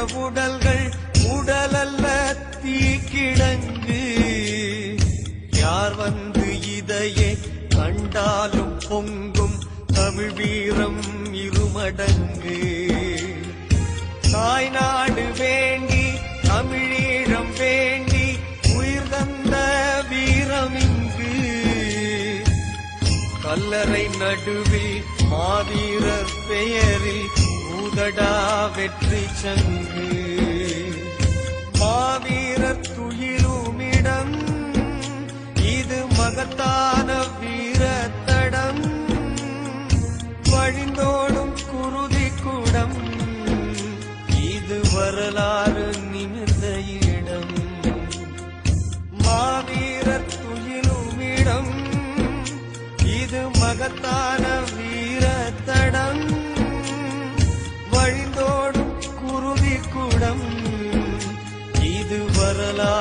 உடல்கள் உடலல்ல தீக்கிழங்கு யார் வந்து இதையே கண்டாலும் பொங்கும் தமிழ் வீரம் இருமடங்கு. தாய்நாடு வேண்டி தமிழீழம் வேண்டி உயிர் தந்த வீரம் இங்கு. கல்லறை நடுவில் மாவீரர் பெயரில் ஊதடா வெற்றி சங்கு. மாவீரர் துயிலுமிடம் இது மகத்தான வீரத்தடம். வழிந்தோடும் குருதி குடம் இது வரலாறு நிமிர்ந்த இடம். மாவீரர் துயிலுமிடம் இது மகத்தான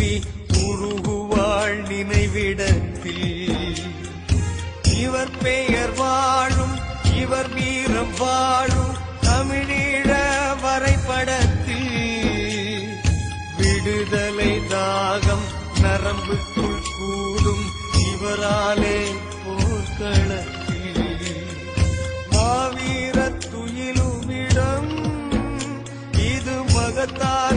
திரும்பி உருகுவாள் நினைவிடத்தில். இவர் பெயர் வாழும் இவர் வீரம் வாழும் தமிழீழ வரைபடத்தில். விடுதலை தாகம் நரம்புக்குள் கூடும் இவராலே போர்க்களத்தில். மாவீர துயிலுமிடம் இது மகத்தார்